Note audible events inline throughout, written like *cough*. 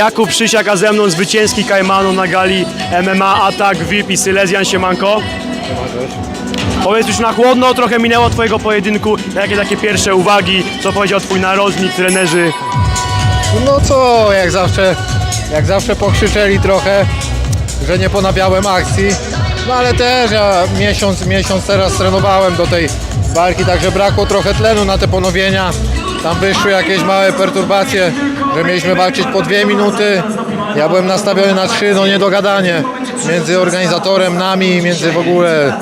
Jakub Przysiak, a ze mną zwycięski Kajmanu na gali MMA Atak VIP i Silesian Siemanko. Powiedz już na chłodno, trochę minęło twojego pojedynku, jakie takie pierwsze uwagi, co powiedział twój narożnik, trenerzy. No co, jak zawsze, jak zawsze pokrzyczeli trochę, że nie ponawiałem akcji. No ale też ja miesiąc, miesiąc teraz trenowałem do tej walki, także brakło trochę tlenu na te ponowienia. Tam wyszły jakieś małe perturbacje, że mieliśmy walczyć po dwie minuty. Ja byłem nastawiony na trzy, no niedogadanie między organizatorem, nami, między w ogóle,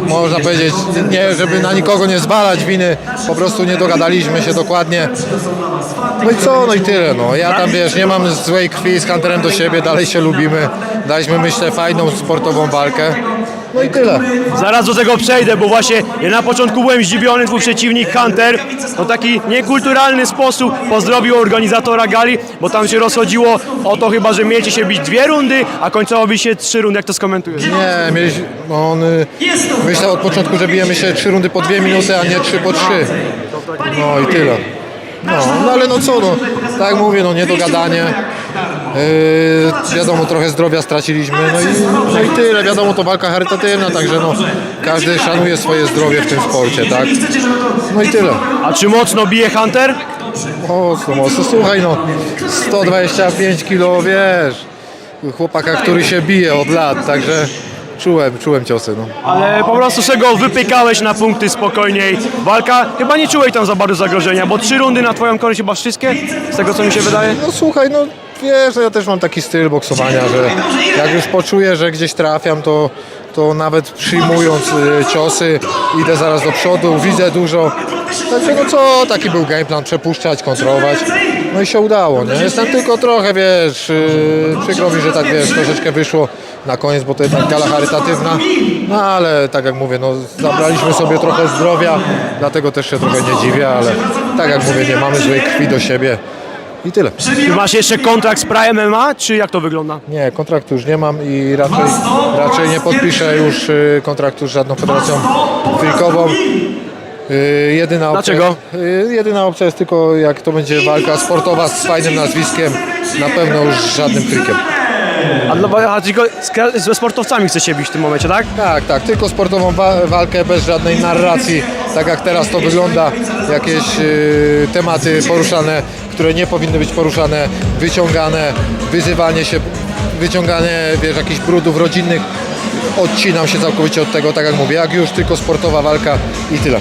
można powiedzieć, nie, żeby na nikogo nie zwalać winy, po prostu nie dogadaliśmy się dokładnie. No i co, no i tyle, no. Ja tam, wiesz, nie mam złej krwi z Hunterem do siebie, dalej się lubimy. Daliśmy, myślę, fajną sportową walkę. No i tyle. Zaraz do tego przejdę, bo właśnie ja na początku byłem zdziwiony, twój przeciwnik Hunter w taki niekulturalny sposób pozdrowił organizatora gali, bo tam się rozchodziło o to chyba, że mieliście się bić dwie rundy, a końcowo by się trzy rundy, jak to skomentujesz? Nie, mieliśmy, no on y, myślał od początku, że bijemy się trzy rundy po dwie minuty, a nie trzy po trzy. No i tyle. No, no ale no co, no, tak mówię, no niedogadanie. Yy, wiadomo, trochę zdrowia straciliśmy, no i, no i tyle. Wiadomo, to walka charytatywna, także no, każdy szanuje swoje zdrowie w tym sporcie, tak? No i tyle. A czy mocno bije Hunter? Mocno, mocno. Słuchaj, no, 125 kilo, wiesz, chłopaka, który się bije od lat, także czułem, czułem ciosy, no. Ale po prostu się go wypykałeś na punkty spokojniej. Walka, chyba nie czułeś tam za bardzo zagrożenia, bo trzy rundy na twoją korzyść chyba wszystkie, z tego co mi się wydaje. No słuchaj, no wiesz, no ja też mam taki styl boksowania, że jak już poczuję, że gdzieś trafiam, to, to nawet przyjmując y, ciosy idę zaraz do przodu, widzę dużo. Także no co, taki był game plan, przepuszczać, kontrolować. No i się udało, nie? Jestem tylko trochę, wiesz, yy, przykro mi, że tak, wiesz, troszeczkę wyszło na koniec, bo to jednak gala charytatywna. No ale tak jak mówię, no zabraliśmy sobie trochę zdrowia, dlatego też się trochę nie dziwię, ale tak jak mówię, nie mamy złej krwi do siebie. I tyle. Ty masz jeszcze kontrakt z Prime MMA, czy jak to wygląda? Nie, kontraktu już nie mam i raczej, raczej nie podpiszę już y, kontraktu z żadną federacją frikową. Y, Jedyna opcja, Dlaczego? y, Jedyna opcja jest tylko jak to będzie walka sportowa z fajnym nazwiskiem, na pewno już z żadnym frikiem. A, dla, z, ze sportowcami chcesz się bić w tym momencie, tak? Tak, tak, tylko sportową wa- walkę bez żadnej narracji, tak jak teraz to wygląda, jakieś y, tematy poruszane, które nie powinny być poruszane, wyciągane, wyzywanie się, wyciąganie, wiesz, jakichś brudów rodzinnych, odcinam się całkowicie od tego, tak jak mówię, jak już tylko sportowa walka i tyle.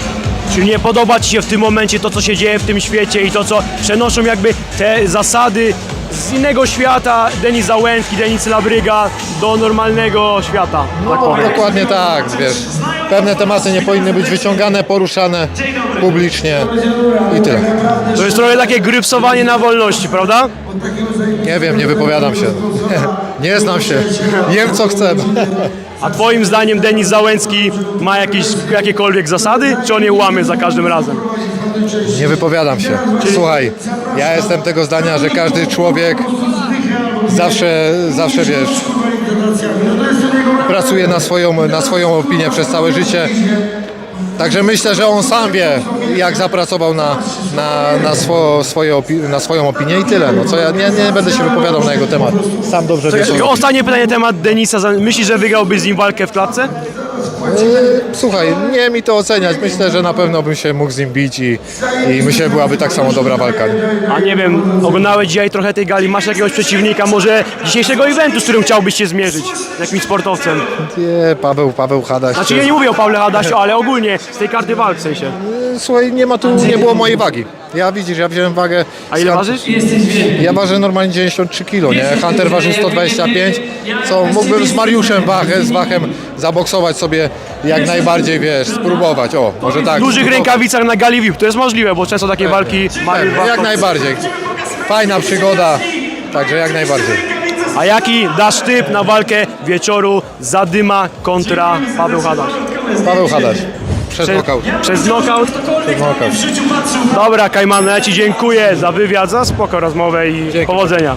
Czyli nie podoba Ci się w tym momencie to, co się dzieje w tym świecie i to, co przenoszą jakby te zasady z innego świata, Denis Załęcki, Denis Labryga, do normalnego świata, tak powiem. Dokładnie tak, wiesz, pewne tematy nie powinny być wyciągane, poruszane publicznie i tyle. To jest trochę takie grypsowanie na wolności, prawda? Nie wiem, nie wypowiadam się, nie, *laughs* nie znam się, jem co chcę. A Twoim zdaniem Denis Załęcki ma jakieś, jakiekolwiek zasady, czy on je łamie za każdym razem? Nie wypowiadam się. Słuchaj, ja jestem tego zdania, że każdy człowiek zawsze, zawsze wiesz, pracuje na swoją, na swoją opinię przez całe życie. Także myślę, że on sam wie, jak zapracował na, na, na, swo, swoje opi- na swoją opinię i tyle. No, co ja nie, nie będę się wypowiadał na jego temat. Sam dobrze wie. co robi. Ostatnie pytanie temat Denisa. Myślisz, że wygrałby z nim walkę w klatce? Yy, Słuchaj, nie mi to oceniać. Myślę, że na pewno bym się mógł z nim bić i, i myślę, że byłaby tak samo dobra walka. A nie wiem, oglądałeś dzisiaj trochę tej gali, masz jakiegoś przeciwnika, może dzisiejszego eventu, z którym chciałbyś się zmierzyć, z jakimś sportowcem. Nie, Paweł, Paweł Hadaś. Znaczy ja nie mówię o Pawle Hadasiu, ale ogólnie z tej karty walk w sensie. Słuchaj, nie ma tu, nie było mojej wagi. Ja widzisz, ja wziąłem wagę. A ile ważysz? Ja ważę normalnie 93 kg, nie? Hunter ważył 125, co mógłbym z Mariuszem Wachę, z Wachem zaboksować sobie jak najbardziej, wiesz, spróbować. O, może tak. W dużych spróbować. rękawicach na gali VIP, to jest możliwe, bo często takie walki Mariusz Pewnie, Jak najbardziej. Fajna przygoda, także jak najbardziej. A jaki dasz typ na walkę wieczoru Zadyma kontra Paweł Hadasz? Paweł Hadaś, przez knockout? Przez nokaut. Dobra, Kajman, ja Ci dziękuję za wywiad, za spoko rozmowę i Dzięki. powodzenia.